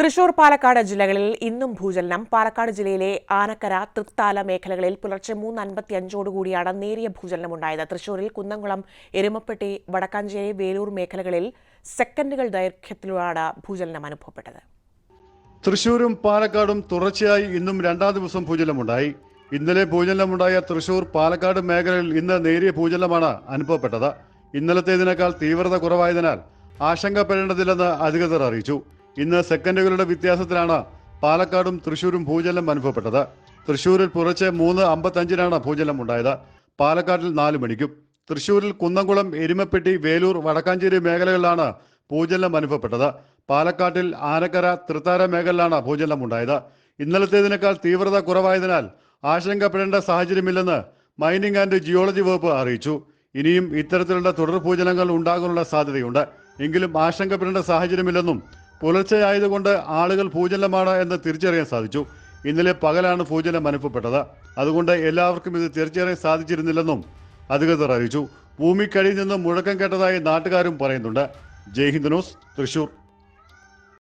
തൃശൂർ പാലക്കാട് ജില്ലകളിൽ ഇന്നും ഭൂചലനം. പാലക്കാട് ജില്ലയിലെ ആനക്കര തൃത്താല മേഖലകളിൽ പുലർച്ചെ മൂന്ന് അൻപത്തി അഞ്ചോടുകൂടിയാണ് നേരിയ ഭൂചലനമുണ്ടായത്. തൃശൂരിൽ കുന്നംകുളം എരുമപ്പെട്ടി വടക്കാഞ്ചേരി വേലൂർ മേഖലകളിൽ സെക്കൻഡുകൾ ദൈർഘ്യത്തിലാണ് ഭൂചലനം അനുഭവപ്പെട്ടത്. തൃശൂരും പാലക്കാടും തുടർച്ചയായി ഇന്നും രണ്ടാം ദിവസം ഭൂചലനമുണ്ടായി. ഇന്നലെ ഭൂചലനമുണ്ടായ തൃശൂർ പാലക്കാട് മേഖലയിൽ ഇന്ന് നേരിയ ഭൂചലനമാണ് അനുഭവപ്പെട്ടത്. ഇന്നലത്തേതിനേക്കാൾ തീവ്രത കുറവായതിനാൽ ആശങ്കപ്പെടേണ്ടതില്ലെന്ന് അധികൃതർ അറിയിച്ചു. ഇന്ന് സെക്കൻഡുകളുടെ വ്യത്യാസത്തിലാണ് പാലക്കാടും തൃശൂരും ഭൂചലം അനുഭവപ്പെട്ടത്. തൃശൂരിൽ പുറച്ച് മൂന്ന് അമ്പത്തഞ്ചിനാണ് ഭൂചലം ഉണ്ടായത്. പാലക്കാട്ടിൽ നാല് മണിക്കും. തൃശൂരിൽ കുന്നംകുളം എരുമപ്പെട്ടി വേലൂർ വടക്കാഞ്ചേരി മേഖലകളിലാണ് ഭൂചലനം അനുഭവപ്പെട്ടത്. പാലക്കാട്ടിൽ ആനക്കര തൃത്താര മേഖലയിലാണ് ഭൂചലനം ഉണ്ടായത്. ഇന്നലത്തേതിനേക്കാൾ തീവ്രത കുറവായതിനാൽ ആശങ്കപ്പെടേണ്ട സാഹചര്യമില്ലെന്ന് മൈനിങ് ആൻഡ് ജിയോളജി വകുപ്പ് അറിയിച്ചു. ഇനിയും ഇത്തരത്തിലുള്ള തുടർ ഭൂചലനങ്ങൾ ഉണ്ടാകാനുള്ള സാധ്യതയുണ്ട്. എങ്കിലും ആശങ്കപ്പെടേണ്ട സാഹചര്യമില്ലെന്നും പുലർച്ചെയായതുകൊണ്ട് ആളുകൾ ഭൂചലമാണ് എന്ന് തിരിച്ചറിയാൻ സാധിച്ചു. ഇന്നലെ പകലാണ് ഭൂചലം അനുഭവപ്പെട്ടത്. അതുകൊണ്ട് എല്ലാവർക്കും ഇത് തിരിച്ചറിയാൻ സാധിച്ചിരുന്നില്ലെന്നും അധികൃതർ അറിയിച്ചു. ഭൂമിക്കടിയിൽ നിന്നും മുഴക്കം കേട്ടതായി നാട്ടുകാരും പറയുന്നുണ്ട്. ജയ്ഹിന്ദ് ന്യൂസ് തൃശൂർ.